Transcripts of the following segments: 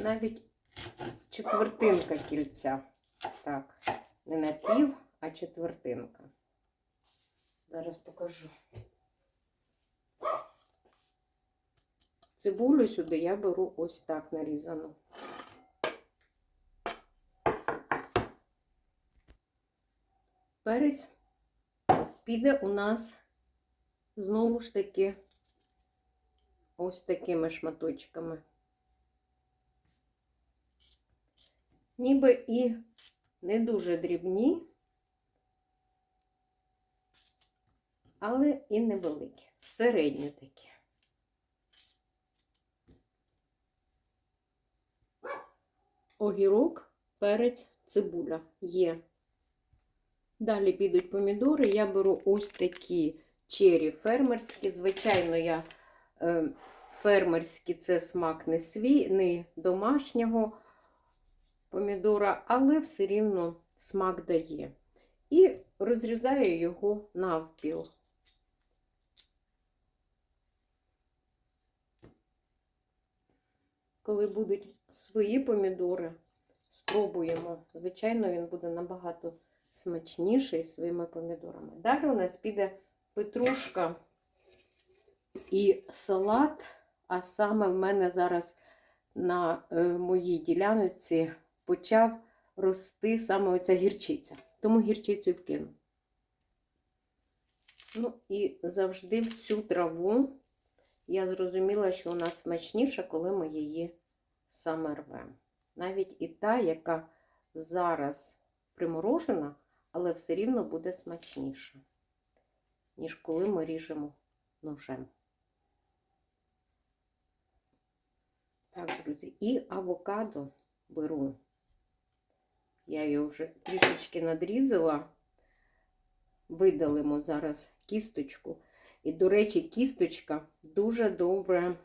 навіть четвертинка кільця. Так, не на пів, а четвертинка. Зараз покажу. Цибулю сюди я беру ось так нарізану. Перець піде у нас знову ж таки ось такими шматочками. Ніби і не дуже дрібні, але і невеликі, середні такі. Огірок, перець, цибуля є. Далі підуть помідори. Я беру ось такі чері фермерські. Звичайно, я е, фермерські це смак не свій, не домашнього помідора, але все рівно смак дає. І розрізаю його навпіл. Коли будуть свої помідори, спробуємо. Звичайно, він буде набагато смачніший своїми помідорами. Далі у нас піде петрушка і салат, а саме в мене зараз на е, моїй ділянці почав рости саме оця гірчиця. Тому гірчицю вкину. Ну і завжди всю траву я зрозуміла, що вона смачніша, коли ми її саме рвемо. Навіть і та, яка зараз приморожена, але все рівно буде смачніша, ніж коли ми ріжемо ножем. Так, друзі, і авокадо беру. Я його вже трішечки надрізала. Видалимо зараз кісточку. І, до речі, кісточка дуже добре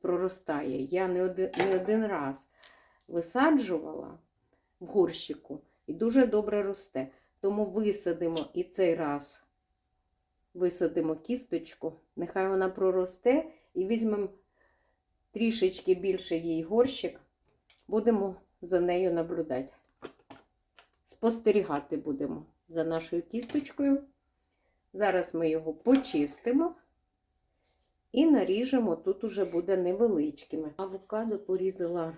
проростає. Я не один, не один раз висаджувала в горщику і дуже добре росте. Тому висадимо і цей раз висадимо кісточку, нехай вона проросте, і візьмемо трішечки більше їй горщик, будемо за нею наблюдати. Спостерігати будемо за нашою кісточкою. Зараз ми його почистимо і наріжемо, тут уже буде невеличкими. Авокадо порізала,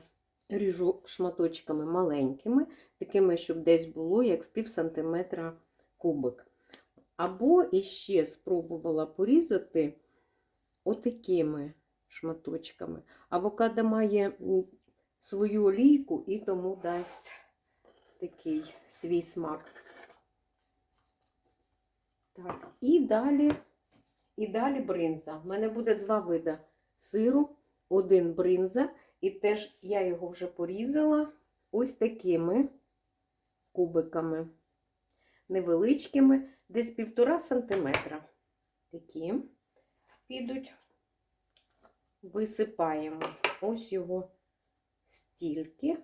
ріжу шматочками маленькими, такими, щоб десь було, як в пів сантиметра кубик. Або іще спробувала порізати отакими шматочками. Авокадо має свою олійку і тому дасть такий свій смак. Так, і далі, і далі бринза. У мене буде два види сиру, один бринза, і теж я його вже порізала ось такими кубиками, невеличкими, десь півтора сантиметра. Такі підуть, висипаємо ось його стільки.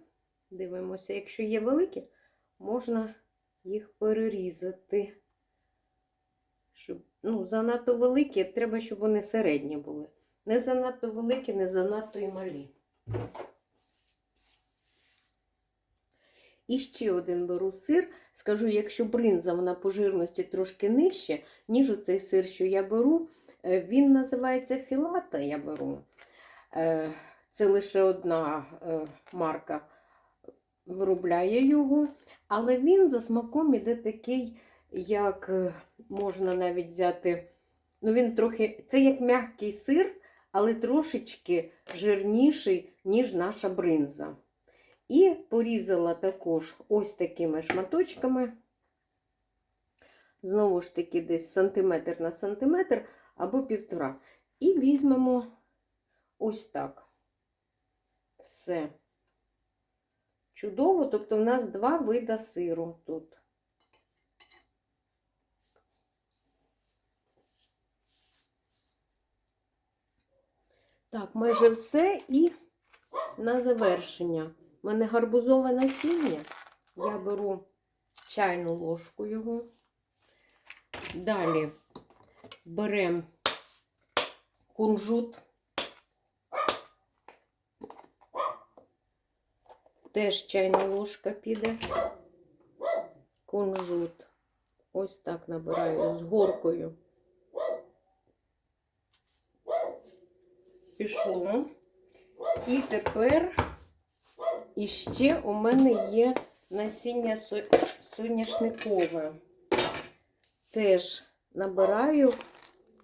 Дивимося, якщо є великі, можна їх перерізати. Щоб, ну, занадто великі, треба, щоб вони середні були. Не занадто великі, не занадто і малі. І ще один беру сир. Скажу, якщо бринза вона по жирності трошки нижче, ніж оцей сир, що я беру, е, він називається філата, я беру. Е, це лише одна е, марка виробляє його, але він за смаком іде такий, як можна навіть взяти. Ну, він трохи, це як м'який сир, але трошечки жирніший, ніж наша бринза. І порізала також ось такими шматочками. Знову ж таки, десь сантиметр на сантиметр або півтора. І візьмемо ось так. Все. Чудово, тобто в нас два вида сиру тут. Так, майже все і на завершення. У мене гарбузове насіння. Я беру чайну ложку його. Далі беремо кунжут. Теж чайна ложка піде. Кунжут. Ось так набираю з горкою. Пішло. І тепер іще у мене є насіння соняшникове. Теж набираю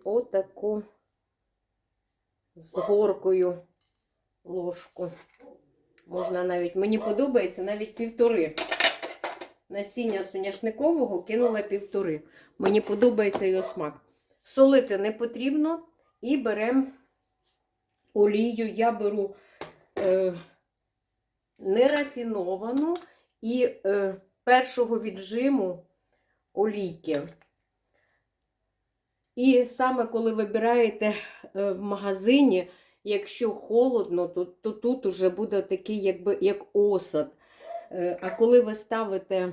отаку з горкою ложку. Можна навіть, мені подобається навіть півтори. Насіння соняшникового кинула півтори. Мені подобається його смак. Солити не потрібно і беремо олію. Я беру е, нерафіновану і е, першого віджиму олійки. І саме коли вибираєте е, в магазині, якщо холодно, то, то тут уже буде такий, якби як осад. Е, А коли ви ставите,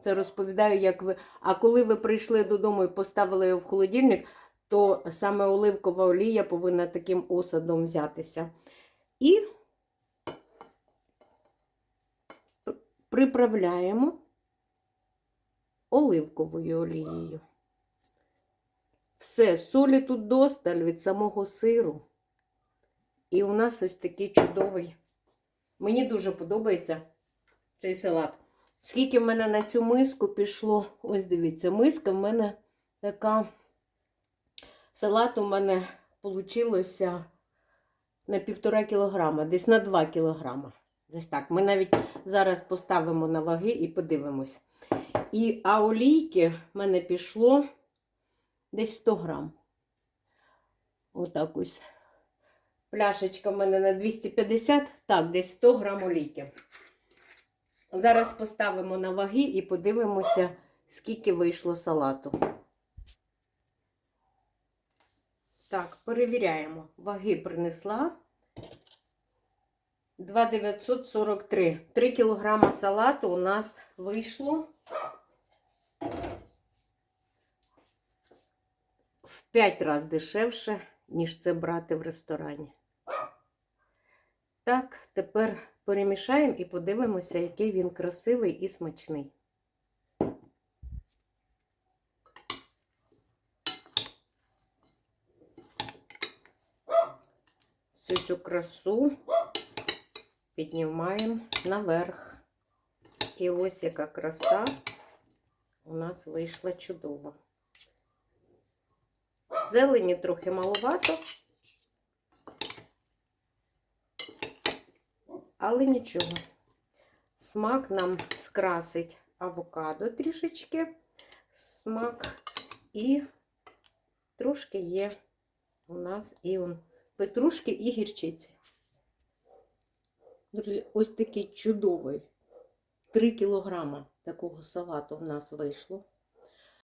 це розповідаю, як ви. А коли ви прийшли додому і поставили його в холодильник, то саме оливкова олія повинна таким осадом взятися. І приправляємо оливковою олією. Все, солі тут досталь від самого сиру. І у нас ось такий чудовий. Мені дуже подобається цей салат. Скільки в мене на цю миску пішло, ось дивіться, миска в мене така. Салат у мене вийшло на півтора кілограма, десь на 2 кілограма. Десь так. Ми навіть зараз поставимо на ваги і подивимось. І а олійки в мене пішло десь 100 грам. Отак ось. Пляшечка в мене на 250, так, десь 100 грам олійки. Зараз поставимо на ваги і подивимося, скільки вийшло салату. Так, перевіряємо. Ваги принесла. 2,943. 3 кілограма салату у нас вийшло. В 5 разів дешевше, ніж це брати в ресторані. Так, тепер перемішаємо і подивимося, який він красивий і смачний. Всю цю красу піднімаємо наверх. І ось яка краса у нас вийшла чудова. Зелені трохи маловато, але нічого. Смак нам скрасить авокадо трішечки, смак і трошки є у нас і он петрушки і гірчиці. Друзі, ось такий чудовий 3 кілограма такого салату в нас вийшло.